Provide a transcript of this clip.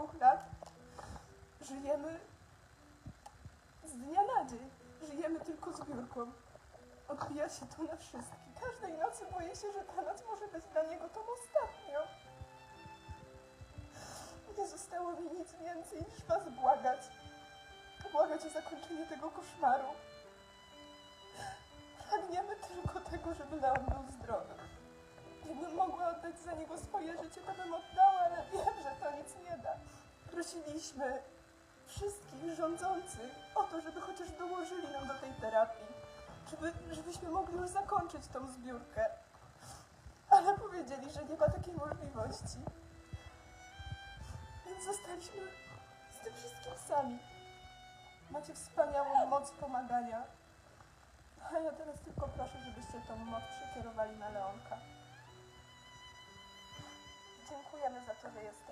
dwóch lat żyjemy z dnia na dzień. Żyjemy tylko zbiórką. Odbija się to na wszystkich. Każdej nocy boję się, że ta noc może być dla niego tą ostatnią. Nie zostało mi nic więcej niż was błagać. Błagać o zakończenie tego koszmaru. Pragniemy tylko tego, żeby Leon był zdrowy. Gdybym mogła oddać za niego swoje życie, to bym oddała, ale wiem, że to nic nie da. Prosiliśmy wszystkich rządzących o to, żeby chociaż dołożyli nam do tej terapii. Żeby, żebyśmy mogli już zakończyć tą zbiórkę. Ale powiedzieli, że nie ma takiej możliwości. Więc zostaliśmy z tym wszystkim sami. Macie wspaniałą moc pomagania. A ja teraz tylko proszę, żebyście tą moc przekierowali na Leonka. Dziękujemy za to, że jesteście.